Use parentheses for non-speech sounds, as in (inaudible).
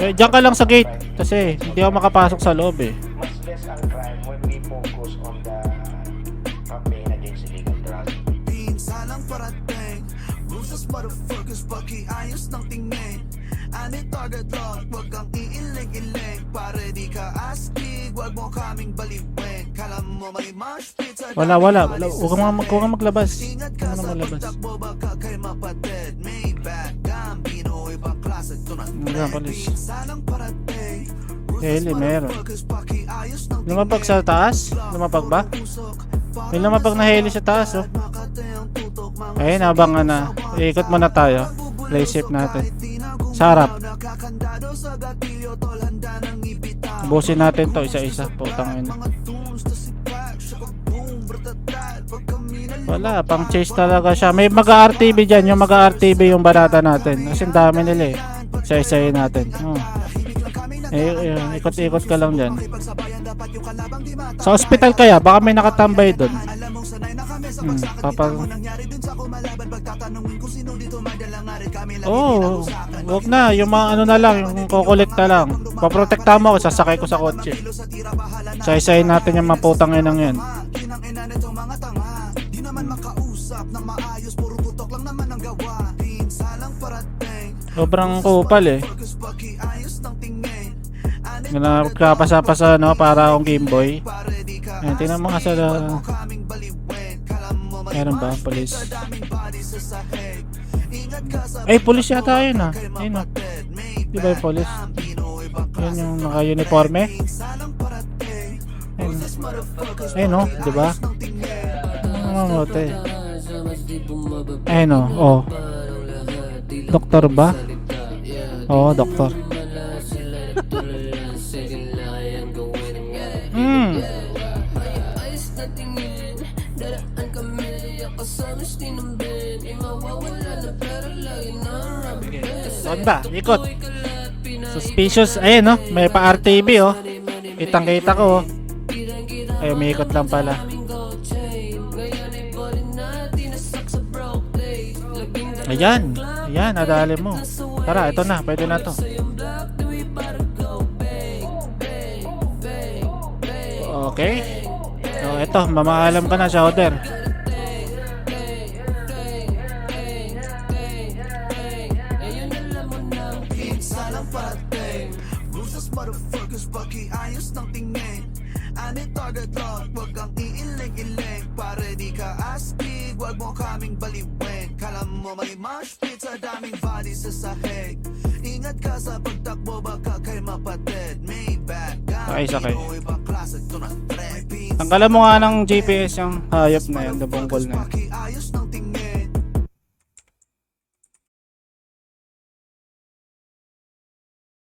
Eh, diyan ka lang sa gate. Kasi hindi ako makapasok sa loob eh. Mas less ang crime when we focus on the campaign against illegal drugs. Pinsalang parating Bruises motherfuckers Pakiayos ng tingin Ani target lock Huwag kang iiling-iling Para di ka astig Huwag mo kaming baliwin Kala mo may mosh pit sa Wala, wala. wala. Huwag kang, mag- huwag kang maglabas. Ingat Huwag ka kang sa maglabas. pagtakbo Baka kay mapatid May back Mga polis. Heli, meron. Lumapag sa taas? Lumapag ba? May lumapag na heli sa taas oh. Ayun, abangan na. Iikot muna tayo. Play safe natin. Sa harap. Busin natin to isa-isa. Putang ina. Wala, pang chase talaga siya. May mag-RTV dyan. Yung mag-RTV yung barata natin. Kasi dami nila eh. Isa-isayin natin. Oh. Eh, eh, ikot-ikot ka lang dyan. Sa ospital kaya, baka may nakatambay doon. Hmm, papa... Oh, wag na. Yung mga ano na lang, yung kukolekta lang. Paprotekta mo ako, sasakay ko sa kotse. Sa-isayin natin yung maputang yan. Nito mga tanga Di naman makausap na maayos Puro putok lang naman ang gawa Sobrang kupal eh. Tingin Nagkapasa-pasa no, para akong Game Boy. Ayan, tingnan mo nga sa... may Meron ba, sa Ay, polis yata yun ah. Ayun ah. Di ba yung Ibang Yan yung naka-uniforme. Ayun. Ayun oh, di ba? Ano mamote? Ayun oh, oh. Doktor ba? Oo, doktor. (laughs) Hmm. Saan ba? Ikot. Suspicious. Ayun no, may pa RTV oh. Kitang kita ko oh. Ay, umiikot lang pala. Ayan. Ayan, nadali mo. Tara, ito na. Pwede na to. Okay. So, ito. Mamaalam ka na Bruises motherfuckers Pakiayos ng tingin Ani target lock Huwag kang iiling-iling Para di ka astig Huwag mo kaming baliwin Kala mo may pit Sa sahig Ingat ka sa pagtakbo Baka kay mapatid May back Sakay, sakay. Tanggalan mo nga ng GPS yung hayop na yan, the bungkol na yan.